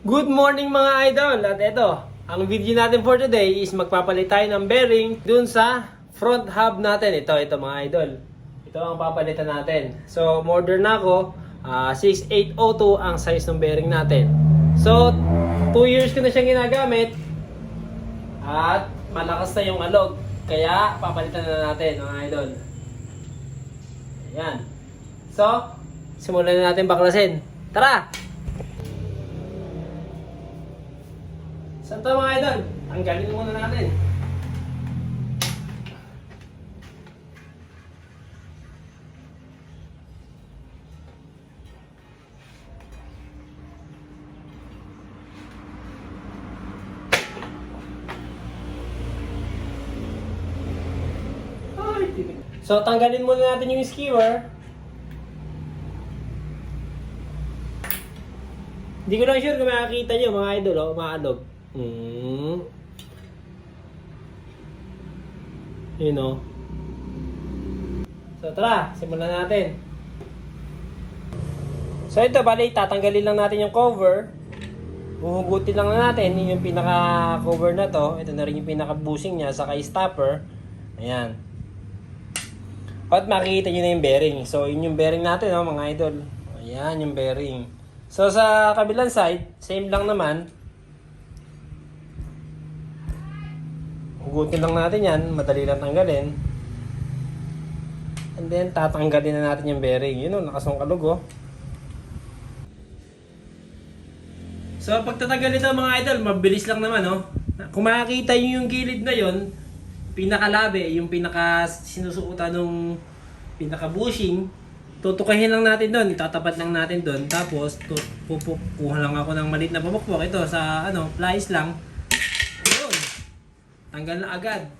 Good morning mga idol! At ito, ang video natin for today is magpapalit tayo ng bearing dun sa front hub natin. Ito, ito mga idol. Ito ang papalitan natin. So, order na ako. ah, 6802 ang size ng bearing natin. So, 2 years ko na siyang ginagamit. At malakas na yung alog. Kaya, papalitan na natin mga idol. Ayan. So, simulan na natin baklasin. Tara! Saan to mga idol? Tanggalin muna natin. So, tanggalin muna natin yung skewer. Hindi ko lang sure kung makakita nyo mga idol, oh, maalog. Hmm. Yun oh. So tara, simulan natin. So ito, bali, tatanggalin lang natin yung cover. Huhugutin lang na natin Yun yung pinaka-cover na to. Ito na rin yung pinaka-busing niya, saka stopper. Ayan. At makikita nyo na yung bearing. So, yun yung bearing natin, oh, mga idol. Ayan, yung bearing. So, sa kabilang side, same lang naman. Hugutin lang natin yan. Madali lang tanggalin. And then, tatanggalin na natin yung bearing. Yun o, nakasungkalog oh. So, pagtatanggal nito mga idol, mabilis lang naman oh. Kung makikita nyo yung gilid na yon pinakalabi, yung pinaka sinusukutan ng pinaka bushing, tutukahin lang natin doon, itatapat lang natin doon. Tapos, tu- pupuk, kuha lang ako ng maliit na pupukpok. Ito, sa ano, plies lang. Tanggal na agad.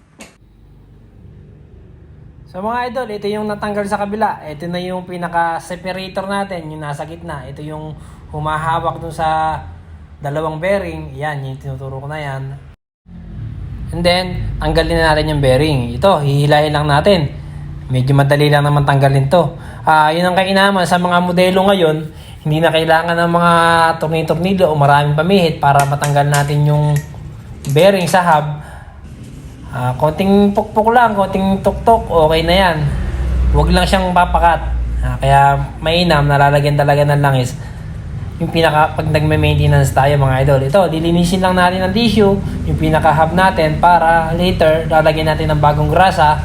So mga idol, ito yung natanggal sa kabila. Ito na yung pinaka-separator natin, yung nasa gitna. Ito yung humahawak dun sa dalawang bearing. Yan, yung tinuturo ko na yan. And then, tanggalin na natin yung bearing. Ito, hihilahin lang natin. Medyo madali lang naman tanggalin to. Ah, yun ang kainaman sa mga modelo ngayon, hindi na kailangan ng mga tornilyo o maraming pamihit para matanggal natin yung bearing sa hub. Ah, konting pukpok lang, konting tuktok, okay na yan. Huwag lang siyang papakat. Ah, kaya mainam, nalalagyan talaga ng langis. Yung pinaka, pag nagme-maintenance tayo mga idol. Ito, dilinisin lang natin ng tissue, yung pinaka-hub natin para later, lalagyan natin ng bagong grasa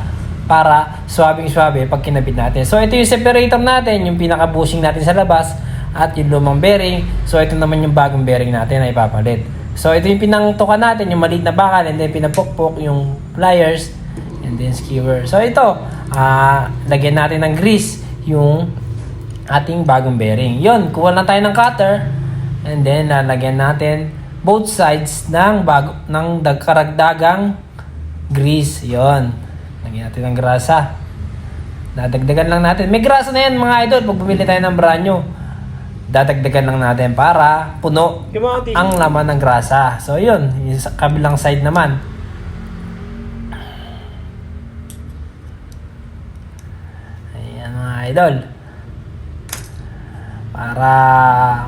para swabing-swabe pag kinabit natin. So, ito yung separator natin, yung pinaka-bushing natin sa labas at yung lumang bearing. So, ito naman yung bagong bearing natin na ipapalit. So, ito yung pinangtukan natin, yung maliit na bakal, and then pinapukpok yung pliers, and then skewer. So, ito, ah lagyan natin ng grease yung ating bagong bearing. Yun, kuha lang tayo ng cutter, and then lalagyan natin both sides ng bago, ng dagkaragdagang grease. Yun. Lagyan natin ng grasa. Dadagdagan lang natin. May grasa na yan mga idol pag bumili tayo ng brand new. Dadagdagan lang natin para puno ang laman ng grasa. So yun, yung sa kabilang side naman. Ayan mga idol. Para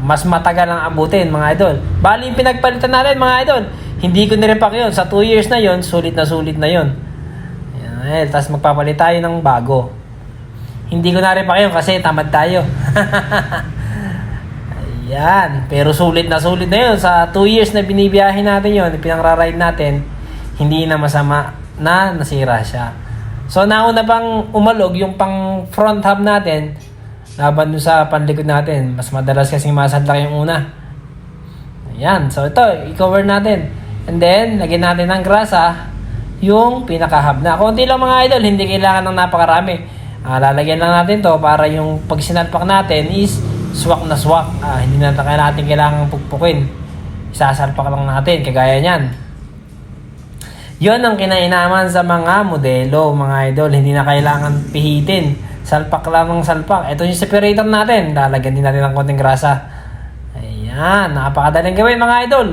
mas matagal ang abutin mga idol. Bali yung pinagpalitan natin mga idol. Hindi ko nirepack yun. Sa 2 years na yun, sulit na sulit na yun. Ayan, eh, tapos magpapalit tayo ng bago. Hindi ko na-repack yun kasi tamad tayo. Ayan. Pero sulit na sulit na yun. Sa 2 years na binibiyahe natin yun, pinangraride natin, hindi na masama na nasira siya. So, nauna pang umalog yung pang front hub natin laban dun sa panlikod natin. Mas madalas kasing masadlak yung una. Ayan. So, ito, i-cover natin. And then, lagyan natin ng grasa yung pinaka-hub na. Konti lang mga idol, hindi kailangan ng napakarami. Ah, lalagyan lang natin to para yung pag natin is swak na swak. Ah, hindi na kaya natin kailangan pukpukin. Isasalpak lang natin, kagaya niyan. Yon ang kinainaman sa mga modelo, mga idol. Hindi na kailangan pihitin. Salpak lang ng salpak. Ito yung separator natin. Lalagyan din natin ng konting grasa. Ayan, napakadaling gawin mga idol.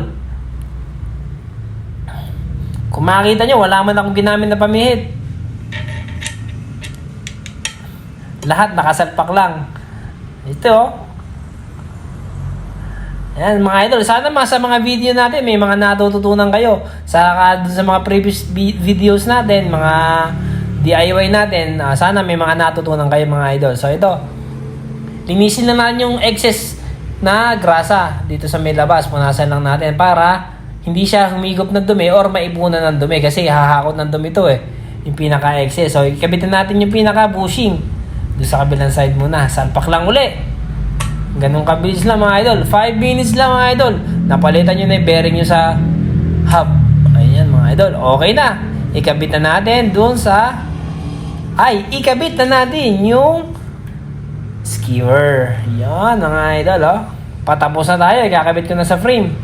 Kung makikita nyo, wala man akong ginamit na pamihit. Lahat nakasalpak lang. Ito oh. Ayan mga idol, sana mga sa mga video natin may mga natututunan kayo. Sa, dun sa mga previous vi- videos natin, mga DIY natin, ah, sana may mga natutunan kayo mga idol. So ito, linisin na natin yung excess na grasa dito sa may labas. Punasan lang natin para hindi siya humigop ng dumi or maipunan ng dumi kasi hahakot ng dumi to eh. Yung pinaka-excess. So, ikabitin natin yung pinaka-bushing. Doon sa kabilang side muna. Salpak lang uli. Ganun kabilis lang mga idol. 5 minutes lang mga idol. Napalitan nyo na yung bearing nyo sa hub. Ayan mga idol. Okay na. Ikabit na natin doon sa... Ay, ikabit na natin yung skewer. Yan mga idol oh. Patapos na tayo. Ikakabit ko na sa frame.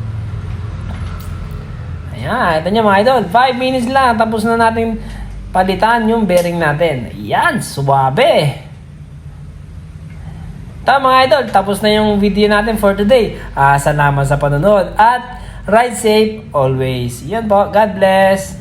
Ayan. Ito nyo mga idol. 5 minutes lang. Tapos na natin palitan yung bearing natin. Ayan. Suwabe. Tama mga idol, tapos na yung video natin for today. Ah, salamat sa panonood at ride safe always. Yan po, God bless.